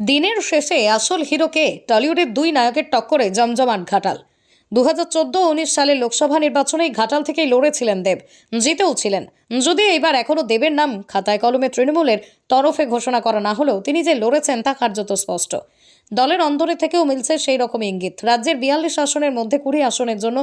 দিনের শেষে আসল হিরোকে টলিউডের দুই নায়কের টক্করে জমজমাট ঘাটাল। দু হাজার চোদ্দ উনিশ সালের লোকসভা নির্বাচনে ঘাটাল থেকেই লড়েছিলেন দেব, জিতেও ছিলেন। যদিও এবার এখনও দেবের নাম খাতায় কলমে তৃণমূলের তরফে ঘোষণা করা না হলেও তিনি যে লড়েছেন তা কার্যত স্পষ্ট। দলের অন্দরে থেকেও মিলছে সেই রকম ইঙ্গিত। রাজ্যের বিয়াল্লিশ আসনের মধ্যে কুড়ি আসনের জন্য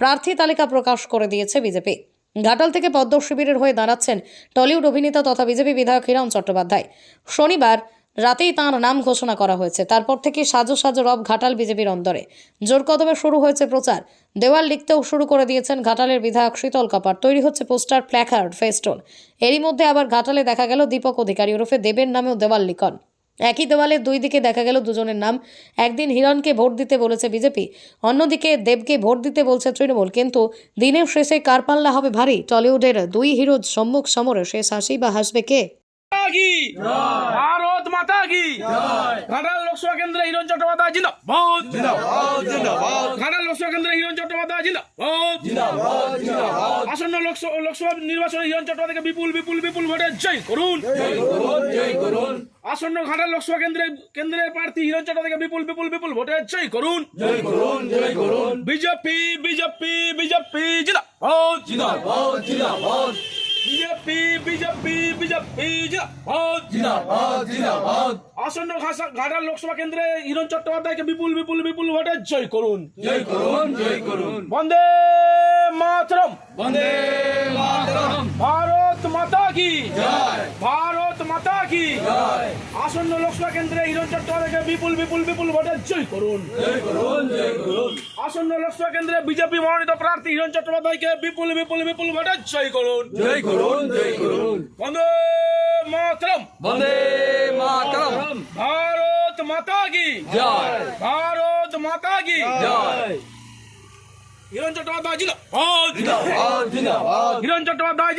প্রার্থী তালিকা প্রকাশ করে দিয়েছে বিজেপি। ঘাটাল থেকে পদ্ম শিবিরের হয়ে দাঁড়াচ্ছেন টলিউড অভিনেতা তথা বিজেপি বিধায়ক হিরণ চট্টোপাধ্যায়। শনিবার রাতেই তাঁর নাম ঘোষণা করা হয়েছে। তারপর থেকে সাজো সাজো রব ঘাটাল বিজেপির অন্দরে। জোর কদমে শুরু হয়েছে প্রচার। দেওয়াল লিখতেও শুরু করে দিয়েছেন ঘাটালের বিধায়ক শীতল কাপার। তৈরি হচ্ছে পোস্টার প্ল্যাকার্ড, ফেস্টন। এরই মধ্যে আবার ঘাটালে দেখা গেল দীপক অধিকারী ওরফে দেবের নামেও দেওয়াল লিখন। একই দেওয়ালের দুই দিকে দেখা গেল দুজনের নাম। একদিন হিরণকে ভোট দিতে বলেছে বিজেপি, অন্যদিকে দেবকে ভোট দিতে বলছে তৃণমূল। কিন্তু দিনের শেষে কার পাল্লা হবে ভারী? টলিউডের দুই হিরো সম্মুখ সমরে শেষ হাসি বা হাসবে কে? মাতা কি ঘাটাল লোকসভা কেন্দ্রে হিরণ চট্টোপাধ্যায় জিন্দাবাদ। ঘাটাল লোকসভা কেন্দ্রে হিরণ চট্টোপাধ্যায় জিন্দাবাদ। আসন্ন লোকসভা লোকসভা নির্বাচনে হিরণ চট্টোপাধ্যায়কে বিপুল বিপুল বিপুল ভোটে জয় করুন। আসন্ন ঘাটাল লোকসভা কেন্দ্রে কেন্দ্রের প্রার্থী হিরণ চট্টোপাধ্যায়কে বিপুল বিপুল বিপুল ভোটে জয় করুন। বিজেপি বিজেপি বিজেপি জিন্দাবাদ। বিজেপি বিজেপি বিজেপি জিন্দাবাদ। আসন্ন ঘাটাল লোকসভা কেন্দ্রে হিরণ চট্টোপাধ্যায়কে বিপুল বিপুল বিপুল ভোটে জয় করুন। জয় করুন জয় করুন। বন্দে মাতরম। বন্দে মাতরম। ভারত মাতা কি? কি আসন্ন লোকসভা কেন্দ্রে হিরণ চট্টোপাধ্যায়কে বিপুল বিপুল বিপুল ভোটে জয় করুন। জয় করুন জয় করুন। আসন্ন লোকসভা কেন্দ্রে বিজেপি মনোনীত প্রার্থী হিরণ চট্টোপাধ্যায়কে বিপুল বিপুল বিপুল ভোটে জয় করুন। জয় করুন জয় করুন। বন্দে মাতরম। বন্দে মাতরম। ভারত মাতা কি? জয়। ভারত মাতা কি? জয়। হিরণ চট্টোপাধ্যায় চট্টোপাধ্যায়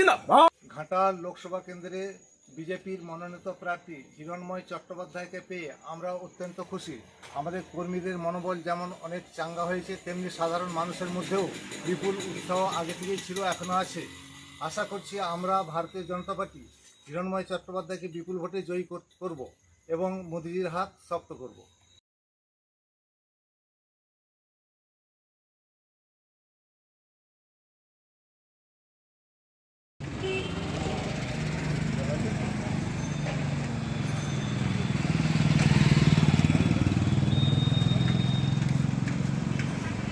ঘাটাল লোকসভা কেন্দ্রে বিজেপির মনোনীত প্রার্থী হিরণময় চট্টোপাধ্যায়কে পেয়ে আমরা অত্যন্ত খুশি। আমাদের কর্মীদের মনোবল যেমন অনেক চাঙ্গা হয়েছে, তেমনি সাধারণ মানুষের মধ্যেও বিপুল উৎসাহ আগে থেকেই ছিল এখনও আছে। আশা করছি আমরা ভারতীয় জনতা পার্টি হিরণময় চট্টোপাধ্যায়কে বিপুল ভোটে জয়ী করব এবং মোদিজির হাত শক্ত করব।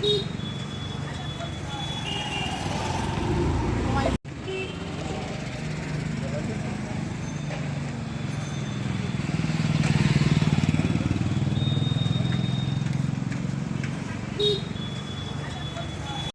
Beep.